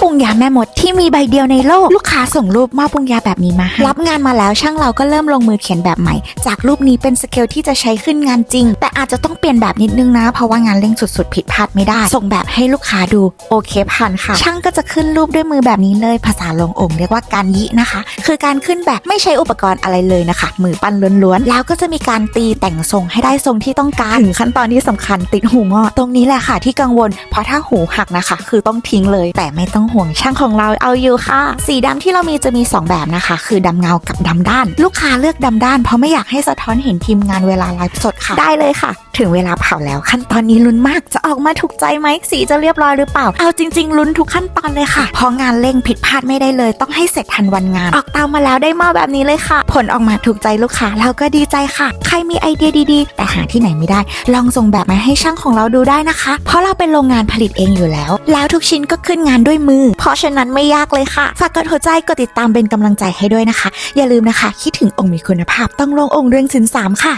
ปรุงยาแม่มดที่มีใบเดียวในโลก ลูกค้าส่งรูปหม้อปรุงยาแบบนี้มาให้รับงานมาแล้วช่างเราก็เริ่มลงมือเขียนแบบใหม่ จากรูปนี้เป็นสเกลที่จะใช้ขึ้นงานจริง แต่อาจจะต้องเปลี่ยนแบบนิดนึงนะ เพราะว่างานเร่งสุดๆ ผิดพลาดไม่ได้ ส่งแบบให้ลูกค้าดูโอเคผ่านค่ะ ช่างก็จะขึ้นรูปด้วยมือแบบนี้เลย ภาษาลงองค์เรียกว่าการยินะคะ คือการขึ้นแบบไม่ใช้อุปกรณ์อะไรเลยนะคะ มือปั้นล้วนๆแล้วก็จะมีการตีแต่งทรงให้ได้ทรงที่ต้องการถึงขั้นตอนที่สำคัญติดหูหม้อตรงนี้แหละค่ะที่กังวล เพราะถ้าหูหักนะคะ คือต้องทิ้งเลยแต่ไม่ต้องห่วงช่างของเราเอาอยู่ค่ะ สีดำที่เรามีจะมี 2 แบบนะคะ คือดำเงากับดำด้าน ลูกค้าเลือกดำด้านเพราะไม่อยากให้สะท้อนเห็นทีมงานเวลาไลฟ์สดค่ะ ได้เลยค่ะ ถึงเวลาเผาแล้ว ขั้นตอนนี้ลุ้นมากจะออกมาถูกใจไหมสีจะเรียบร้อยหรือเปล่า เอาจริง ๆ ลุ้นทุกขั้นตอนเลยค่ะ เพราะงานเร่งผิดพลาดไม่ได้เลย ต้องให้เสร็จทันวันงาน ออกเตามาแล้วได้หมาแบบนี้เลยค่ะ ผลออกมาถูกใจลูกค้าเราก็ดีใจค่ะ ใครมีไอเดียดีๆ แต่หาที่ไหนไม่ได้ ลองส่งแบบมาให้ช่างของเราดูได้นะคะ เพราะเราเป็นโรงงานผลิตเองอยู่แล้ว แล้วทุกชิ้นก็ขึ้นงานด้วยมือ เพราะฉะนั้นไม่ยากเลยค่ะฝากกดหัวใจกดติดตามเป็นกำลังใจให้ด้วยนะคะ อย่าลืมนะคะ คิดถึงองค์มีคุณภาพต้องลงองค์เรื่องสินสามค่ะ